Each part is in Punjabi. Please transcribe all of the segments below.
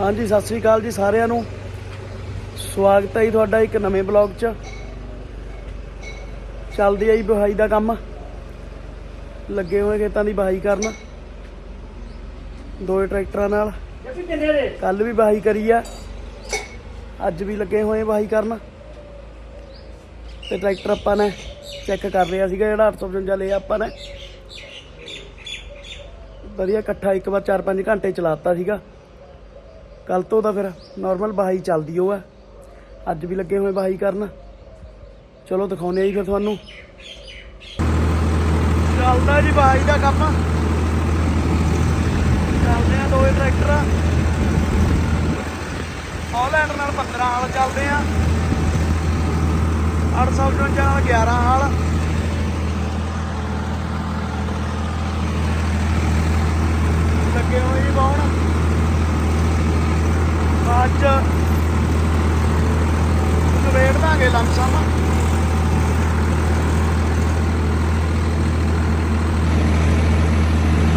ਹਾਂਜੀ, ਸਤਿ ਸ੍ਰੀ ਅਕਾਲ ਜੀ ਸਾਰਿਆਂ ਨੂੰ। ਸਵਾਗਤ ਹੈ ਜੀ ਤੁਹਾਡਾ ਇੱਕ ਨਵੇਂ ਬਲੌਗ 'ਚ। ਚੱਲਦੀ ਹੈ ਜੀ ਬਹਾਈ ਦਾ ਕੰਮ। ਲੱਗੇ ਹੋਏ ਖੇਤਾਂ ਦੀ ਬਹਾਈ ਕਰਨ। ਦੋ ਟਰੈਕਟਰਾਂ ਨਾਲ। ਕੱਲ ਵੀ ਬਹਾਈ ਕਰੀ ਆ। ਅੱਜ ਵੀ ਲੱਗੇ ਹੋਏ ਬਹਾਈ ਕਰਨ। ਤੇ ਟਰੈਕਟਰ ਆਪਾਂ ਨੇ ਚੈੱਕ ਕਰ ਲਿਆ ਸੀਗਾ, ਜਿਹੜਾ 855 ਲਿਆ ਆਪਾਂ ਨੇ। ਵਧੀਆ ਇਕੱਠਾ ਇੱਕ ਵਾਰ 4-5 ਘੰਟੇ ਚਲਾਤਾ ਸੀਗਾ। ਕੱਲ ਤੋਂ ਤਾਂ ਫਿਰ ਨਾਰਮਲ ਬਹਾਈ ਚੱਲਦੀ ਉਹ ਹੈ। ਅੱਜ ਵੀ ਲੱਗੇ ਹੋਏ ਬਹਾਈ ਕਰਨ। ਚਲੋ ਦਿਖਾਉਂਦੇ ਆ ਜੀ ਫਿਰ ਤੁਹਾਨੂੰ। ਚੱਲਦਾ ਜੀ ਬਹਾਈ ਦਾ ਕੰਮ। ਚੱਲਦੇ ਆ ਦੋਏ ਟਰੈਕਟਰ। ਹਾਲੈਂਡ ਨਾਲ 15 ਹਾਲ ਚੱਲਦੇ ਆ 855 ਨਾਲ 11 ਹਾਲ। ਲੱਗੇ ਹੋਏ ਜੀ ਬਾਉਣ। ਅੱਜ ਸਵੇਰ ਦਾਂਗੇ ਲੰਸਮ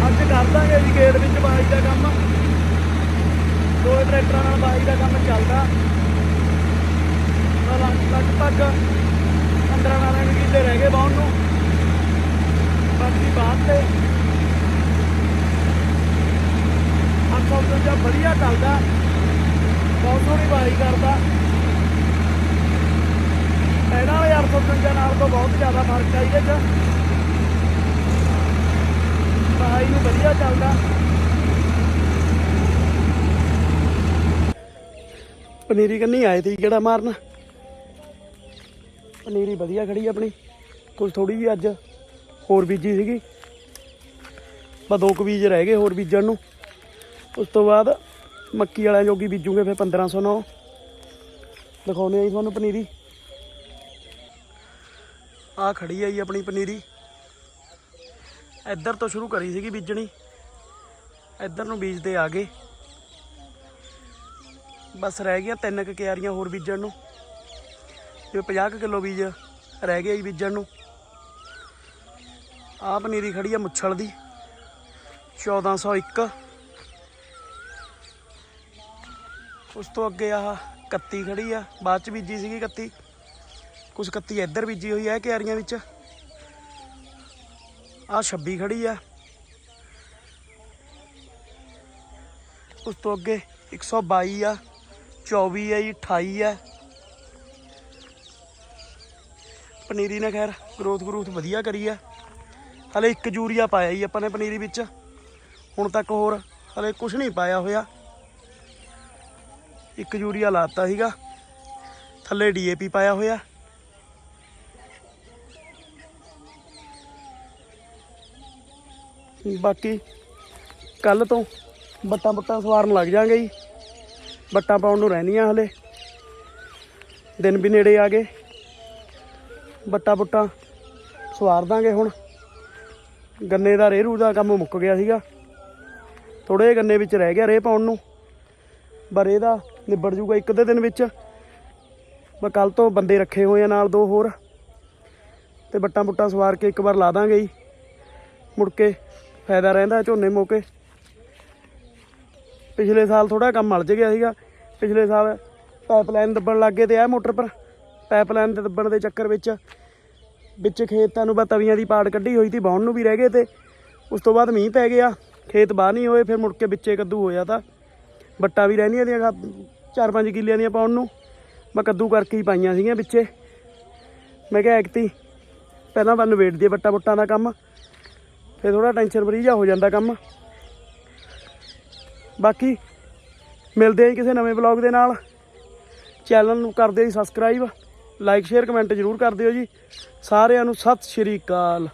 ਅੱਜ ਕਰ ਦਾਂਗੇ ਜੀ ਗੇਟ ਵਿੱਚ ਬਾਈ ਦਾ ਕੰਮ। ਦੋ ਟਰੈਕਟਰਾਂ ਨਾਲ ਬਾਈ ਦਾ ਕੰਮ ਚੱਲਦਾ। ਲਗਭਗ 15 ਨਾਲੇ ਕਿੱਲੇ ਰਹਿ ਗਏ ਬਾਉਣ ਨੂੰ। ਬਾਕੀ ਬਾਅਦ ਤੇ 855 ਵਧੀਆ ਚੱਲਦਾ 55 ਨਾਲ ਤੋਂ ਬਹੁਤ ਜ਼ਿਆਦਾ ਫ਼ਰਕ ਆਈ ਇਹਦੇ 'ਚ। ਸਹਾਈ ਨੂੰ ਵਧੀਆ ਚੱਲਦਾ। ਪਨੀਰੀ ਕੰਨੀ ਆਏ ਤੇ ਕਿਹੜਾ ਮਾਰਨ? ਪਨੀਰੀ ਵਧੀਆ ਖੜੀ ਆਪਣੀ। ਕੁਝ ਥੋੜੀ ਜੀ ਅੱਜ ਹੋਰ ਬੀਜੀ ਸੀਗੀ। ਬਸ ਦੋ ਕੁ ਬੀਜ ਰਹਿ ਗਏ ਹੋਰ ਬੀਜਣ ਨੂੰ। ਉਸ ਤੋਂ ਬਾਅਦ ਮੱਕੀ ਵਾਲਿਆਂ ਜੋਗੀ ਬੀਜੂਗੇ ਫਿਰ 1509 ਦਿਖਾਉਨੇ ਆ ਜੀ ਤੁਹਾਨੂੰ ਪਨੀਰੀ। ਆ ਖੜੀ ਆ ਜੀ ਆਪਣੀ ਪਨੀਰੀ। ਇੱਧਰ ਤੋਂ ਸ਼ੁਰੂ ਕਰੀ ਸੀਗੀ ਬੀਜਣੀ। ਇੱਧਰ ਨੂੰ ਬੀਜਦੇ ਆ ਗਏ। ਬਸ ਰਹਿ ਗਿਆ ਤਿੰਨ ਕੁ ਕਿਆਰੀਆਂ ਹੋਰ ਬੀਜਣ ਨੂੰ। ਤੇ 50 ਕਿਲੋ ਬੀਜ ਰਹਿ ਗਿਆ ਜੀ ਬੀਜਣ ਨੂੰ। ਆ ਪਨੀਰੀ ਖੜੀ ਆ ਮੁੱਛਲ ਦੀ। 1401 ਉਸ ਤੋਂ ਅੱਗੇ ਆਹ 31 ਖੜੀ ਆ। ਬਾਅਦ ਚ ਬੀਜੀ ਸੀਗੀ 31 ਕੁਛ 31 ਇੱਧਰ ਬੀਜੀ ਹੋਈ ਹੈ ਕਿਆਰੀਆਂ ਵਿੱਚ। ਆਹ 26 ਖੜੀ ਆ। ਉਸ ਤੋਂ ਅੱਗੇ 122 ਆ 24 ਆ, ਜੀ 28 ਆ। ਪਨੀਰੀ ਨੇ ਖੈਰ ਗਰੋਥ ਗਰੋਥ ਵਧੀਆ ਕਰੀ ਆ। ਹਲੇ ਇੱਕ ਯੂਰੀਆ ਪਾਇਆ ਜੀ ਆਪਾਂ ਨੇ ਪਨੀਰੀ ਵਿੱਚ। ਹੁਣ ਤੱਕ ਹੋਰ ਹਲੇ ਕੁਝ ਨਹੀਂ ਪਾਇਆ ਹੋਇਆ। ਇੱਕ ਯੂਰੀਆ ਲਾਤਾ ਸੀਗਾ। ਥੱਲੇ ਡੀਏਪੀ ਪਾਇਆ ਹੋਇਆ। ਬਾਕੀ ਕੱਲ ਤੋਂ ਬੱਟਾਂ ਬੱਟਾਂ ਸਵਾਰਨ ਲੱਗ ਜਾਾਂਗੇ ਜੀ। ਬੱਟਾਂ ਪਾਉਣ ਨੂੰ ਰਹਿੰਦੀਆਂ ਹਲੇ। ਦਿਨ ਵੀ ਨੇੜੇ ਆ ਗਏ। ਬੱਟਾ ਬੁੱਟਾਂ ਸਵਾਰ ਦਾਂਗੇ ਹੁਣ। ਗੰਨੇ ਦਾ ਰੇਰੂ ਦਾ ਕੰਮ ਮੁੱਕ ਗਿਆ ਸੀਗਾ। ਥੋੜੇ ਜਿਹੇ ਗੰਨੇ ਵਿੱਚ ਰਹਿ ਗਿਆ ਰੇ ਪਾਉਣ ਨੂੰ। ਪਰ ਦਾ ਨਿਬੜ ਜੂਗਾ ਇੱਕ ਅੱਧੇ ਦਿਨ ਵਿੱਚ। ਮੈਂ ਕੱਲ ਤੋਂ ਬੰਦੇ ਰੱਖੇ ਹੋਏ ਆ ਨਾਲ ਦੋ ਹੋਰ। ਤੇ ਬੱਟਾਂ ਬੁੱਟਾਂ ਸਵਾਰ ਕੇ ਇੱਕ ਵਾਰ ਲਾ ਦਾਂਗੇ ਜੀ। ਮੁੜ ਕੇ ਫਾਇਦਾ ਰਹਿੰਦਾ ਝੋਨੇ ਮੌਕੇ। ਪਿਛਲੇ ਸਾਲ ਥੋੜਾ ਕੰਮ ਮਲਜ ਗਿਆ ਸੀਗਾ। ਪਿਛਲੇ ਸਾਲ ਪਾਈਪਲਾਈਨ ਦੱਬਣ ਲੱਗ ਗਏ ਤੇ ਇਹ ਮੋਟਰ ਪਰ ਪਾਈਪਲਾਈਨ ਦੇ ਦੱਬਣ ਦੇ ਚੱਕਰ ਵਿੱਚ ਵਿੱਚ ਖੇਤਾਂ ਨੂੰ ਬਾ ਤਵੀਆਂ ਦੀ ਪਾੜ ਕੱਢੀ ਹੋਈ ਸੀ, ਵਾਹੁਣ ਨੂੰ ਵੀ ਰਹਿ ਗਏ ਤੇ ਉਸ ਤੋਂ ਬਾਅਦ ਮੀਂਹ ਪੈ ਗਿਆ। ਖੇਤ ਬਾਹਰ ਨਹੀਂ ਹੋਏ, ਫਿਰ ਮੁੜ ਕੇ ਵਿੱਚੇ ਕੱਦੂ ਹੋਇਆ ਤਾਂ। ਬੱਟਾ ਵੀ ਰਹਿੰਦੀਆਂ ਦੀਆਂ 4-5 ਕਿੱਲਿਆਂ ਦੀਆਂ ਪਾਉਣ ਨੂੰ। ਮੈਂ ਕੱਦੂ ਕਰਕੇ ਹੀ ਪਾਈਆਂ ਸੀਗੀਆਂ ਵਿੱਚੇ। ਮੈਂ ਕਿਹਾ ਐਕਤੀ ਪਹਿਲਾਂ ਬੰਨ ਵੇਟ ਦੀ ਬੱਟਾ ਬੁੱਟਾਂ ਦਾ ਕੰਮ। ਫਿਰ ਥੋੜਾ ਟੈਨਸ਼ਨ ਫਰੀ ਜਾ ਹੋ ਜਾਂਦਾ ਕੰਮ। ਬਾਕੀ ਮਿਲਦੇ ਆਂ ਕਿਸੇ ਨਵੇਂ ਵਲੌਗ ਦੇ ਨਾਲ। ਚੈਨਲ ਨੂੰ ਕਰਦੇ ਜੀ ਸਬਸਕ੍ਰਾਈਬ ਲਾਈਕ ਸ਼ੇਅਰ ਕਮੈਂਟ ਜ਼ਰੂਰ ਕਰ ਦਿਓ ਜੀ। ਸਾਰਿਆਂ ਨੂੰ ਸਤਿ ਸ਼੍ਰੀ ਅਕਾਲ।